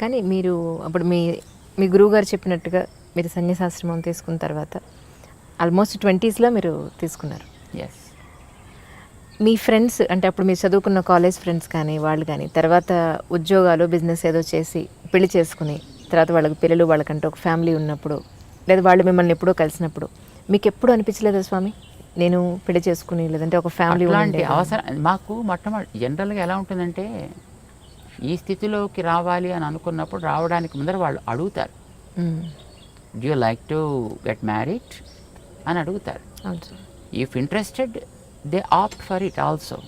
కానీ మీరు అప్పుడు మీ మీ గురువుగారు చెప్పినట్టుగా మీరు సన్యాసాశ్రమం తీసుకున్న తర్వాత ఆల్మోస్ట్ ట్వంటీస్లో మీరు తీసుకున్నారు. ఎస్ మీ ఫ్రెండ్స్ అంటే అప్పుడు మీరు చదువుకున్న కాలేజ్ ఫ్రెండ్స్ కానీ వాళ్ళు కానీ తర్వాత ఉద్యోగాలు బిజినెస్ ఏదో చేసి పెళ్ళి చేసుకుని తర్వాత వాళ్ళకి పిల్లలు వాళ్ళకంటే ఒక ఫ్యామిలీ ఉన్నప్పుడు లేదా వాళ్ళు మిమ్మల్ని ఎప్పుడో కలిసినప్పుడు మీకు ఎప్పుడు అనిపించలేదా స్వామి? నేను పెళ్ళి చేసుకుని లేదంటే ఒక ఫ్యామిలీ అవసరం మాకు మొట్టమొదటి జనరల్గా ఎలా ఉంటుందంటే ఈ స్థితిలోకి రావాలి అని అనుకున్నప్పుడు రావడానికి ముందర వాళ్ళు అడుగుతారు. Do you like to get married అని అడుగుతారు. If interested they opt for it also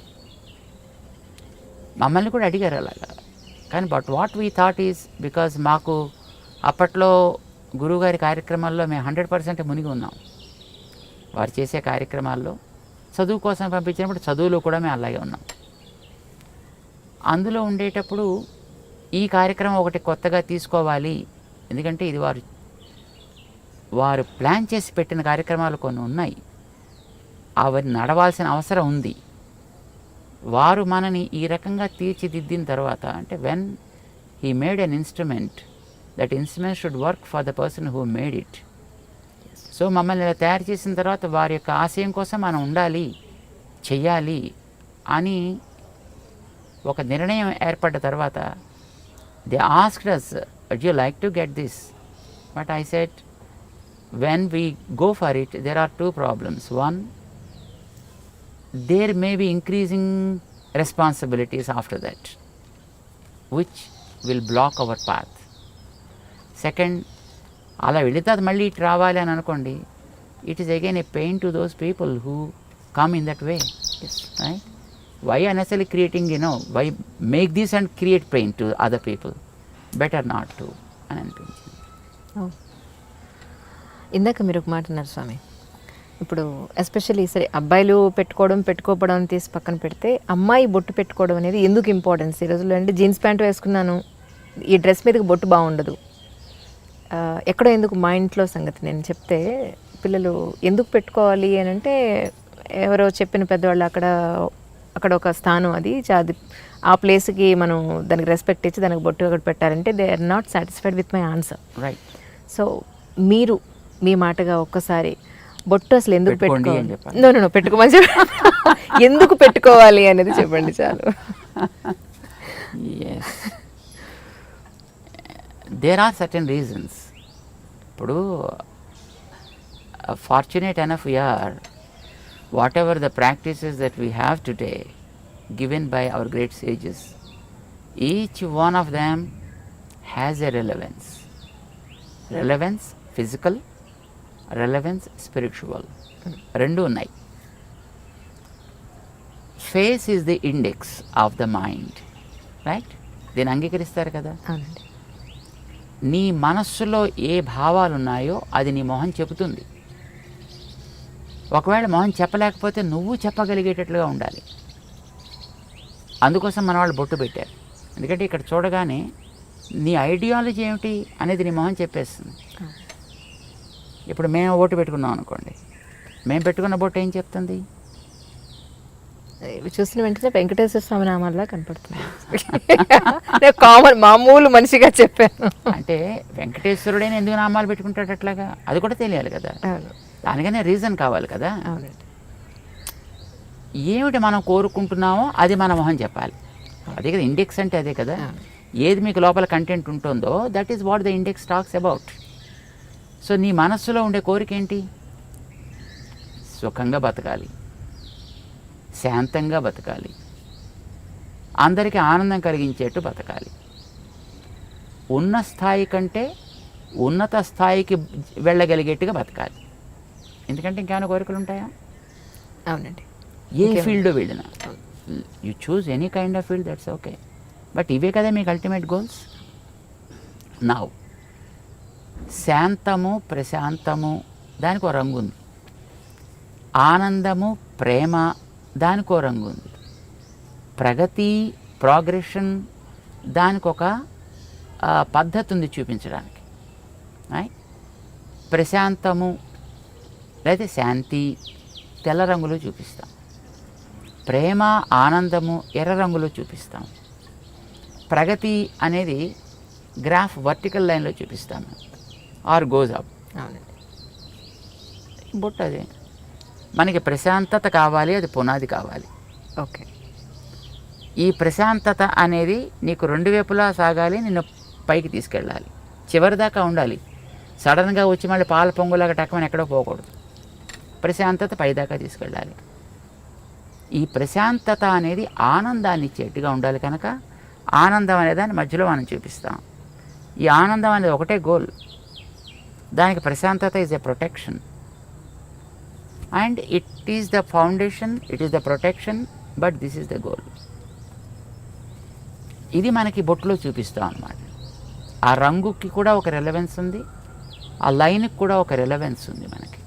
మమ్మల్ని కూడా అడిగారు అలాగా కానీ but what we thought is because మాకు అప్పట్లో గురువుగారి కార్యక్రమాల్లో మేము హండ్రెడ్ పర్సెంట్ మునిగి ఉన్నాం. వారు చేసే కార్యక్రమాల్లో చదువు కోసం పంపించినప్పుడు చదువులో కూడా మేము అలాగే ఉన్నాం. అందులో ఉండేటప్పుడు ఈ కార్యక్రమం ఒకటి కొత్తగా తీసుకోవాలి. ఎందుకంటే ఇది వారు వారు ప్లాన్ చేసి పెట్టిన కార్యక్రమాలు కొన్ని ఉన్నాయి. అవి నడవాల్సిన అవసరం ఉంది. వారు మనని ఈ రకంగా తీర్చిదిద్దిన తర్వాత అంటే when he made an instrument that instrument should work for the person who made it so మమ్మల్ని ఇలా తయారు చేసిన తర్వాత వారి యొక్క ఆశయం కోసం మనం ఉండాలి చెయ్యాలి అని ఒక నిర్ణయం ఏర్పడ్డ తర్వాత they asked us you like to get this but I set when we go for it, there are two problems. One, there may be increasing responsibilities after that, which will block our path. Second, అలా వెళితే అది మళ్ళీ ఇటు రావాలి అని అనుకోండి it is again a pain to those people who come in that way right why unnecessary creating you know why make this and create pain to other people better not to అని అనిపించింది ఇందాక మీరు ఒక మాట అన్నారు స్వామి. ఇప్పుడు especially సరే అబ్బాయిలు పెట్టుకోవడం పెట్టుకోపడం తీసి పక్కన పెడితే అమ్మాయి బొట్టు పెట్టుకోవడం అనేది ఎందుకు ఇంపార్టెన్స్ ఈ రోజుల్లో అంటే జీన్స్ ప్యాంట్ వేసుకున్నాను. ఈ డ్రెస్ మీదకి బొట్టు బాగుండదు. ఎక్కడో ఎందుకు మా ఇంట్లో సంగతి నేను చెప్తే పిల్లలు ఎందుకు పెట్టుకోవాలి అని అంటే ఎవరో చెప్పిన పెద్దవాళ్ళు అక్కడ అక్కడ ఒక స్థానం అది. అది ఆ ప్లేస్కి మనం దానికి రెస్పెక్ట్ ఇచ్చి దానికి బొట్టు ఒకటి పెట్టాలంటే they are not satisfied with my answer. Right. So మీరు మీ మాటగా ఒక్కసారి బొట్టు అసలు ఎందుకు పెట్టుకోవాలి. నో నో పెట్టుకోమని చెప్పండి ఎందుకు పెట్టుకోవాలి అనేది చెప్పండి చాలు. దేర్ ఆర్ సర్టన్ రీజన్స్ ఇప్పుడు fortunate enough we are whatever the practices that we have today given by our great sages each one of them has a relevance relevance physical relevance spiritual రెండు ఉన్నాయి face is the index of the mind right దీన్ని అంగీకరిస్తారు కదా? నీ మనస్సులో ఏ భావాలు ఉన్నాయో అది నీ మొహం చెబుతుంది. ఒకవేళ మొహం చెప్పలేకపోతే నువ్వు చెప్పగలిగేటట్లుగా ఉండాలి. అందుకోసం మన వాళ్ళు బొట్టు పెట్టారు. ఎందుకంటే ఇక్కడ చూడగానే నీ ఐడియాలజీ ఏమిటి అనేది నీ మొహం చెప్పేస్తుంది. ఇప్పుడు మేము ఓటు పెట్టుకున్నాం అనుకోండి. మేము పెట్టుకున్న బొట్టు ఏం చెప్తుంది? చూసిన వెంటనే వెంకటేశ్వర స్వామి నామాల్లా కనపడుతుంది. కామన్ మామూలు మనిషిగా చెప్పాను. అంటే వెంకటేశ్వరుడైన ఎందుకు నామాలు పెట్టుకుంటాడు అట్లాగా? అది కూడా తెలియాలి కదా. దానికనే రీజన్ కావాలి కదా? ఏమిటి మనం కోరుకుంటున్నామో అది మన మొహం చెప్పాలి. అదే కదా ఇండెక్స్ అంటే అదే కదా. ఏది మీకు లోపల కంటెంట్ ఉంటుందో that is what the index talks about so నీ మనస్సులో ఉండే కోరిక ఏంటి? సుఖంగా బతకాలి. శాంతంగా బతకాలి. అందరికీ ఆనందం కలిగించేట్టు బతకాలి. ఉన్న స్థాయి కంటే ఉన్నత స్థాయికి వెళ్ళగలిగేట్టుగా బతకాలి. ఎందుకంటే ఇంకేమైనా కోరికలు ఉంటాయా అవునండి. ఏ ఫీల్డ్లో వెళ్ళినా. You choose any kind of field that's okay but ఇవే కదా మీకు అల్టిమేట్ గోల్స్ నౌ శాంతము ప్రశాంతము దానికి ఒక రంగు ఉంది. ఆనందము ప్రేమ దానికి ఒక రంగు ఉంది. ప్రగతి ప్రోగ్రెషన్ దానికి ఒక పద్ధతి ఉంది చూపించడానికి? ప్రశాంతము లేదా శాంతి తెల్ల రంగులో చూపిస్తాం. ప్రేమ ఆనందము ఎర్ర రంగులో చూపిస్తాం. ప్రగతి అనేది గ్రాఫ్ వర్టికల్ లైన్లో చూపిస్తాను ఆర్ గోజ్ అప్. బొట్టు అదే. మనకి ప్రశాంతత కావాలి అది పునాది కావాలి. ఓకే. ఈ ప్రశాంతత అనేది నీకు రెండు వైపులా సాగాలి నిన్ను పైకి తీసుకెళ్ళాలి. చివరి దాకా ఉండాలి. సడన్గా వచ్చి మళ్ళీ పాల పొంగులాగా టక్కమని ఎక్కడో పోకూడదు. ప్రశాంతత పైదాకా తీసుకెళ్ళాలి. ఈ ప్రశాంతత అనేది ఆనందాన్ని ఇచ్చేట్టుగా ఉండాలి కనుక ఆనందం అనే దాన్ని మధ్యలో మనం చూపిస్తాం. ఈ ఆనందం అనేది ఒకటే గోల్ దానికి ప్రశాంతత is a protection and it is the foundation it is the protection but this is the goal ఇది మనకి బొట్టులో చూపిస్తాం అన్నమాట. ఆ రంగుకి కూడా ఒక రెలవెన్స్ ఉంది. ఆ లైన్కి కూడా ఒక రెలవెన్స్ ఉంది మనకి.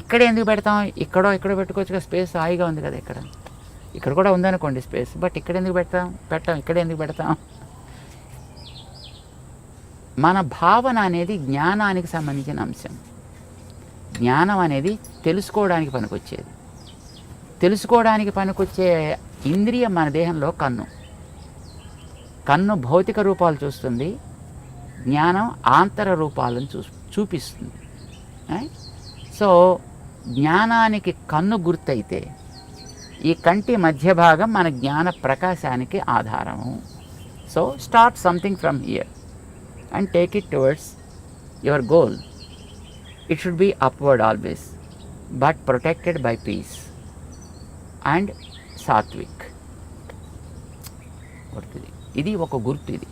ఇక్కడ ఎందుకు పెడతాం? ఇక్కడో ఇక్కడ పెట్టుకోవచ్చు కదా స్పేస్ హాయిగా ఉంది కదా ఇక్కడ. ఇక్కడ కూడా ఉందనుకోండి స్పేస్. బట్ ఇక్కడ ఎందుకు పెడతాం? పెట్టాం. ఇక్కడ ఎందుకు పెడతాం? మన భావన అనేది జ్ఞానానికి సంబంధించిన అంశం. జ్ఞానం అనేది తెలుసుకోవడానికి పనికొచ్చేది. తెలుసుకోవడానికి పనికొచ్చే ఇంద్రియం మన దేహంలో కన్ను. కన్ను భౌతిక రూపాలు చూస్తుంది. జ్ఞానం ఆంతర రూపాలను చూ చూపిస్తుంది. సో జ్ఞానానికి కన్ను గుర్తయితే ఈ కంటి మధ్య భాగం మన జ్ఞాన ప్రకాశానికి ఆధారము. So start something from here and take it towards your goal. It should be upward always but protected by peace and sattvic. ఇది ఒక గుర్తు ఇది.